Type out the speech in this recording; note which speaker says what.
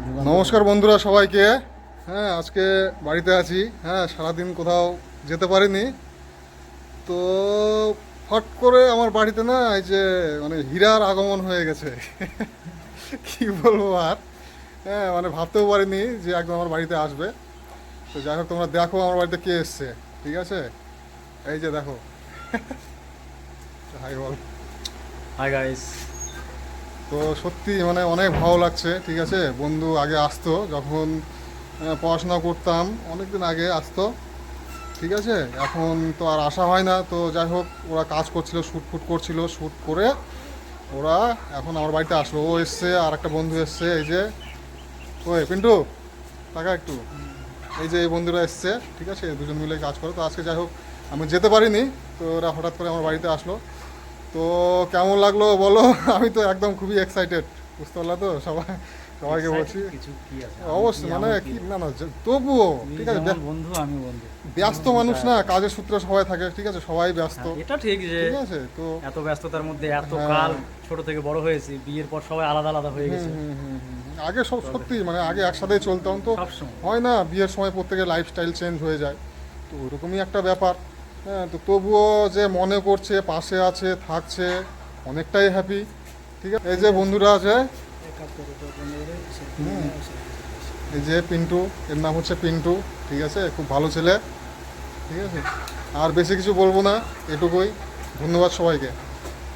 Speaker 1: নমস্কার বন্ধুরা সবাইকে। হ্যাঁ আজকে বাড়িতে আছি। হ্যাঁ সারাদিন কোথাও যেতে পারিনি। তো ফট করে আমার বাড়িতে না এই যে মানে হীরার আগমন হয়ে গেছে। কি বলব আর? হ্যাঁ মানে ভাবতেও পারিনি যে একদম আমার বাড়িতে আসবে। তো যাই হোক, তোমরা দেখো আমার বাড়িতে কে এসছে, ঠিক আছে? এই যে দেখো। হাই বল।
Speaker 2: Hi guys.
Speaker 1: তো সত্যি মানে অনেক ভালো লাগছে, ঠিক আছে? বন্ধু আগে আসতো, যখন পড়াশোনা করতাম অনেক দিন আগে আসতো, ঠিক আছে? এখন তো আর আসা হয় না, তো যাই হোক, ওরা কাজ করছিল, শ্যুট ফুট করছিল, শ্যুট করে ওরা এখন আমার বাড়িতে আসলো। ও এসছে, আর একটা বন্ধু এসছে, এই যে, ওই পিন্টু টাকা একটু। এই যে এই বন্ধুরা এসছে, ঠিক আছে? দুজন মিলে কাজ করে, তো আজকে যাই হোক, আমি যেতে পারিনি, তো ওরা হঠাৎ করে আমার বাড়িতে আসলো। তো কেমন লাগল বলো? আমি তো একদম খুবই এক্সাইটেড বুঝতে পারলা তো? সবাই সবাইকে বলছি। অবশ্যই মানে কি না না তবুও ঠিক আছে
Speaker 2: বন্ধু আমি বন্ধু।
Speaker 1: ব্যস্ত মানুষ না কাজের সূত্রে সবাই থাকে ঠিক আছে সবাই ব্যস্ত।
Speaker 2: হ্যাঁ, এটা ঠিক যে
Speaker 1: ঠিক আছে তো
Speaker 2: এত ব্যস্ততার মধ্যে এত
Speaker 1: হ্যাঁ।
Speaker 2: কাল ছোট থেকে বড় হয়েছি বিয়ের পর সবাই আলাদা আলাদা হয়ে গেছে।
Speaker 1: আগে সব সত্যি মানে আগে একসাথেই চলতাম তো। হয় না বিয়ের সময় প্রত্যেকের লাইফস্টাইল চেঞ্জ হয়ে যায়। তো ওরকমই একটা ব্যাপার। হ্যাঁ তো তবুও যে মনে করছে পাশে আছে, থাকছে, অনেকটাই হ্যাপি ঠিক আছে? এই যে বন্ধুরা আছে। এই যে পিন্টু, এর নাম হচ্ছে পিন্টু। ঠিক আছে? খুব ভালো ছেলে। ঠিক আছে? আর বেশি কিছু বলব না, এটুকুই। ধন্যবাদ সবাইকে।